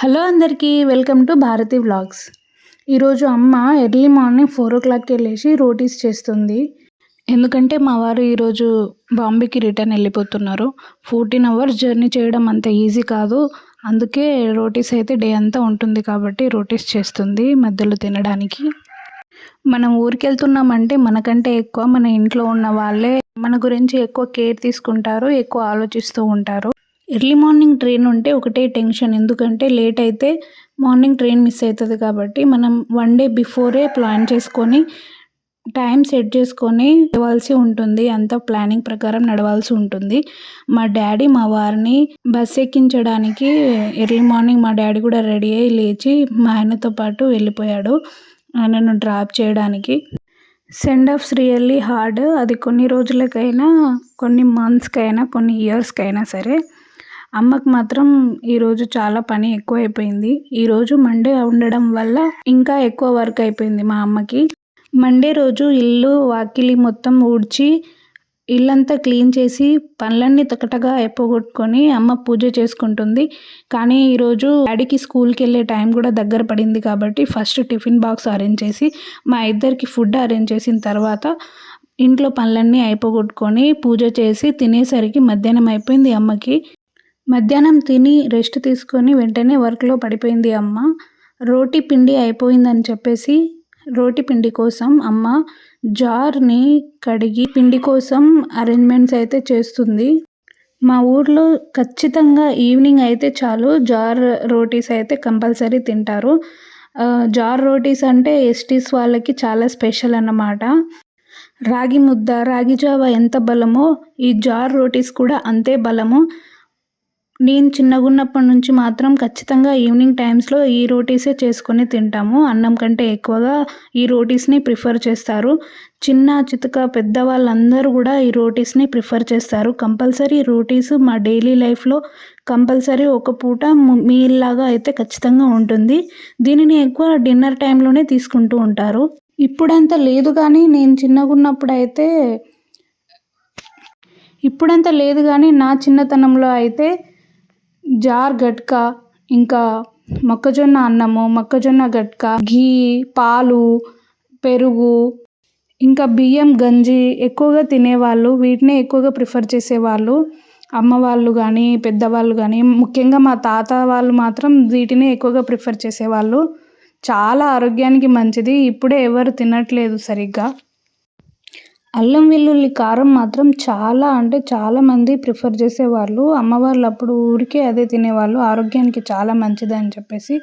Hello అందరికీ welcome to Bharati vlogs. ఈరోజు అమ్మ ఎర్లీ మార్నింగ్ ఫోర్ ఓ క్లాక్కి వెళ్ళేసి రోటీస్ చేస్తుంది. ఎందుకంటే మా వారు ఈరోజు బాంబేకి రిటర్న్ వెళ్ళిపోతున్నారు. ఫోర్టీన్ అవర్స్ జర్నీ చేయడం అంత ఈజీ కాదు. అందుకే రోటీస్ అయితే డే అంతా ఉంటుంది కాబట్టి రోటీస్ చేస్తుంది మధ్యలో తినడానికి. మనం ఊరికి వెళ్తున్నామంటే మనకంటే ఎక్కువ మన ఇంట్లో ఉన్న వాళ్ళే మన గురించి ఎక్కువ కేర్ తీసుకుంటారు ఎక్కువ ఆలోచిస్తూ ఉంటారు. ఎర్లీ మార్నింగ్ ట్రైన్ ఉంటే ఒకటే టెన్షన్. ఎందుకంటే లేట్ అయితే మార్నింగ్ ట్రైన్ మిస్ అవుతుంది కాబట్టి మనం వన్ డే బిఫోరే ప్లాన్ చేసుకొని టైం సెట్ చేసుకొని నడవాల్సి ఉంటుంది. అంతా ప్లానింగ్ ప్రకారం నడవాల్సి ఉంటుంది. మా డాడీ మా వారిని బస్ ఎక్కించడానికి ఎర్లీ మార్నింగ్ మా డాడీ కూడా రెడీ అయ్యి లేచి మా ఆయనతో పాటు వెళ్ళిపోయాడు ఆయనను డ్రాప్ చేయడానికి. Send offs really hard. అది కొన్ని రోజులకైనా కొన్ని మంత్స్కైనా కొన్ని ఇయర్స్కైనా సరే అమ్మకు మాత్రం ఈరోజు చాలా పని ఎక్కువ అయిపోయింది ఈరోజు మండే ఉండడం వల్ల ఇంకా ఎక్కువ వర్క్ అయిపోయింది మా అమ్మకి. మండే రోజు ఇల్లు వాకిలి మొత్తం ఊడ్చి ఇల్లంతా క్లీన్ చేసి పనులన్నీ తకటగా అయిపోగొట్టుకొని అమ్మ పూజ చేసుకుంటుంది. కానీ ఈరోజు డాడీకి స్కూల్కి వెళ్ళే టైం కూడా దగ్గర పడింది కాబట్టి ఫస్ట్ టిఫిన్ బాక్స్ అరేంజ్ చేసి మా ఇద్దరికి ఫుడ్ అరేంజ్ చేసిన తర్వాత ఇంట్లో పనులన్నీ అయిపోగొట్టుకొని పూజ చేసి తినేసరికి మధ్యాహ్నం అయిపోయింది అమ్మకి. మధ్యాహ్నం తిని రెస్ట్ తీసుకొని వెంటనే వర్క్లో పడిపోయింది అమ్మ. రోటి పిండి అయిపోయిందని చెప్పేసి రోటి పిండి కోసం అమ్మ జార్ని కడిగి పిండి కోసం అరేంజ్మెంట్స్ అయితే చేస్తుంది. మా ఊర్లో ఖచ్చితంగా ఈవినింగ్ అయితే చాలు జార్ రోటీస్ అయితే కంపల్సరీ తింటారు. జార్ రోటీస్ అంటే ఎస్టీస్ వాళ్ళకి చాలా స్పెషల్ అన్నమాట. రాగి ముద్ద రాగి జావ ఎంత బలమో ఈ జార్ రోటీస్ కూడా అంతే బలము. నేను చిన్నగున్నప్పటి నుంచి మాత్రం ఖచ్చితంగా ఈవినింగ్ టైమ్స్లో ఈ రోటీసే చేసుకొని తింటాము. అన్నం కంటే ఎక్కువగా ఈ రోటీస్ని ప్రిఫర్ చేస్తారు. చిన్న చితక పెద్ద వాళ్ళందరూ కూడా ఈ రోటీస్ని ప్రిఫర్ చేస్తారు. కంపల్సరీ రోటీస్ మా డైలీ లైఫ్లో కంపల్సరీ ఒక పూట మీల్ లాగా అయితే ఖచ్చితంగా ఉంటుంది. దీనిని ఎక్కువ డిన్నర్ టైంలోనే తీసుకుంటూ ఉంటారు. ఇప్పుడంత లేదు కానీ నేను చిన్నగున్నప్పుడు అయితే ఇప్పుడంత లేదు కానీ నా చిన్నతనంలో అయితే జార్ గట్కా ఇంకా మొక్కజొన్న అన్నము మొక్కజొన్న గట్కా ఘీ పాలు పెరుగు ఇంకా బియ్యం గంజి ఎక్కువగా తినేవాళ్ళు వీటినే ఎక్కువగా ప్రిఫర్ చేసేవాళ్ళు అమ్మ వాళ్ళు కానీ పెద్దవాళ్ళు కానీ ముఖ్యంగా మా తాత వాళ్ళు మాత్రం వీటినే ఎక్కువగా ప్రిఫర్ చేసేవాళ్ళు. చాలా ఆరోగ్యానికి మంచిది ఇప్పుడే ఎవరు తినట్లేదు సరిగ్గా. అల్లం వెల్లుల్లి కారం మాత్రం చాలా అంటే చాలామంది ప్రిఫర్ చేసేవాళ్ళు. అమ్మవార్లు అప్పుడు ఊరికే అదే తినేవాళ్ళు. ఆరోగ్యానికి చాలా మంచిది అని చెప్పేసి.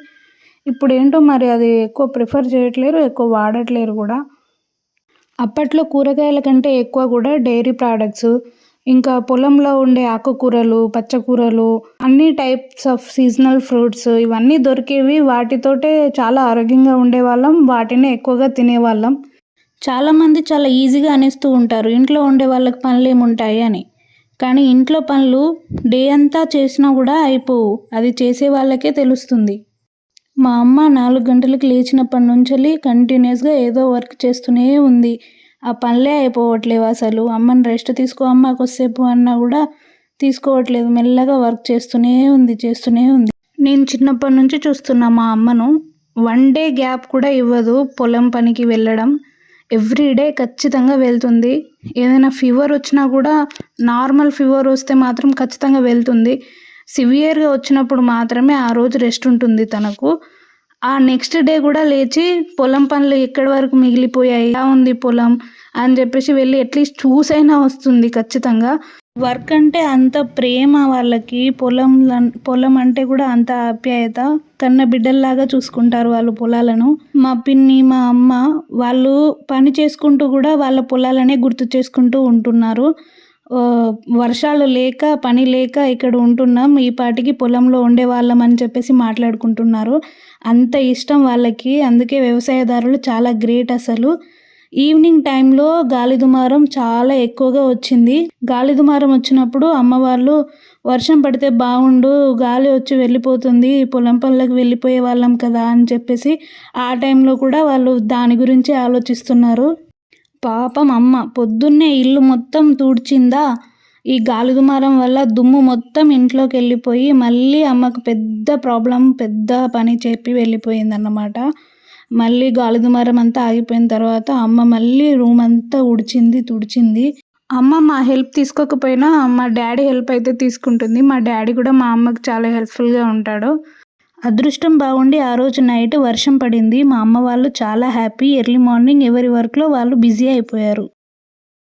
ఇప్పుడు ఏంటో మరి అది ఎక్కువ ప్రిఫర్ చేయట్లేరు ఎక్కువ వాడట్లేరు కూడా. అప్పట్లో కూరగాయల కంటే ఎక్కువ కూడా డైరీ ప్రోడక్ట్స్ ఇంకా పొలంలో ఉండే ఆకుకూరలు పచ్చకూరలు అన్ని టైప్స్ ఆఫ్ సీజనల్ ఫ్రూట్స్ ఇవన్నీ దొరికేవి వాటితోటే చాలా ఆరోగ్యంగా ఉండేవాళ్ళం వాటినే ఎక్కువగా తినేవాళ్ళం. చాలామంది చాలా ఈజీగా అనేస్తూ ఉంటారు ఇంట్లో ఉండే వాళ్ళకి పనులు ఏముంటాయి అని. కానీ ఇంట్లో పనులు డే అంతా చేసినా కూడా అయిపోవు అది చేసే వాళ్ళకే తెలుస్తుంది. మా అమ్మ నాలుగు గంటలకు లేచినప్పటి నుంచి కంటిన్యూస్గా ఏదో వర్క్ చేస్తూనే ఉంది. ఆ పనులే అయిపోవట్లేవు అసలు అమ్మని రెస్ట్ తీసుకో అమ్మ కొద్దిసేపు అన్నా కూడా తీసుకోవట్లేదు మెల్లగా వర్క్ చేస్తూనే ఉంది చేస్తూనే ఉంది. నేను చిన్నప్పటి నుంచి చూస్తున్నా మా అమ్మను వన్ డే గ్యాప్ కూడా ఇవ్వదు పొలం పనికి వెళ్ళడం. ఎవ్రీడే ఖచ్చితంగా వెళ్తుంది. ఏదైనా ఫీవర్ వచ్చినా కూడా నార్మల్ ఫీవర్ వస్తే మాత్రం ఖచ్చితంగా వెళ్తుంది. సివియర్గా వచ్చినప్పుడు మాత్రమే ఆ రోజు రెస్ట్ ఉంటుంది తనకు. ఆ నెక్స్ట్ డే కూడా లేచి పొలం పనులు ఎక్కడి వరకు మిగిలిపోయాయి? ఎలా ఉంది పొలం? అని చెప్పేసి వెళ్ళి అట్లీస్ట్ చూసైనా వస్తుంది ఖచ్చితంగా. వర్క్ అంటే అంత ప్రేమ వాళ్ళకి. పొలం పొలం అంటే కూడా అంత ఆప్యాయత. కన్న బిడ్డల్లాగా చూసుకుంటారు వాళ్ళు పొలాలను. మా పిన్ని మా అమ్మ వాళ్ళు పని చేసుకుంటూ కూడా వాళ్ళ పొలాలనే గుర్తు చేసుకుంటూ ఉంటున్నారు. వర్షాలు లేక పని లేక ఇక్కడ ఉంటున్నాం. ఈ పాటికి పొలంలో ఉండేవాళ్ళం అని చెప్పేసి మాట్లాడుకుంటున్నారు. అంత ఇష్టం వాళ్ళకి. అందుకే వ్యవసాయదారులు చాలా గ్రేట్ అసలు. ఈవినింగ్ టైంలో గాలి దుమారం చాలా ఎక్కువగా వచ్చింది. గాలి దుమారం వచ్చినప్పుడు అమ్మవాళ్ళు వర్షం పడితే బాగుండు గాలి వచ్చి వెళ్ళిపోతుంది పొలం పనులకు వెళ్ళిపోయే వాళ్ళం కదా అని చెప్పేసి ఆ టైంలో కూడా వాళ్ళు దాని గురించి ఆలోచిస్తున్నారు. పాపం అమ్మ పొద్దున్నే ఇల్లు మొత్తం తూడ్చిందా? ఈ గాలి దుమారం వల్ల దుమ్ము మొత్తం ఇంట్లోకి వెళ్ళిపోయి మళ్ళీ అమ్మకు పెద్ద ప్రాబ్లం పెద్ద పని చెప్పి వెళ్ళిపోయిందన్నమాట. మళ్ళీ గాలిదుమారం అంతా ఆగిపోయిన తర్వాత అమ్మ మళ్ళీ రూమ్ అంతా ఉడిచింది తుడిచింది. అమ్మ మా హెల్ప్ తీసుకోకపోయినా మా డాడీ హెల్ప్ అయితే తీసుకుంటుంది. మా డాడీ కూడా మా అమ్మకి చాలా హెల్ప్ఫుల్గా ఉంటాడు. అదృష్టం బాగుండి ఆ రోజు నైట్ వర్షం పడింది. మా అమ్మ వాళ్ళు చాలా హ్యాపీ. ఎర్లీ మార్నింగ్ ఎవరి వర్క్లో వాళ్ళు బిజీ అయిపోయారు.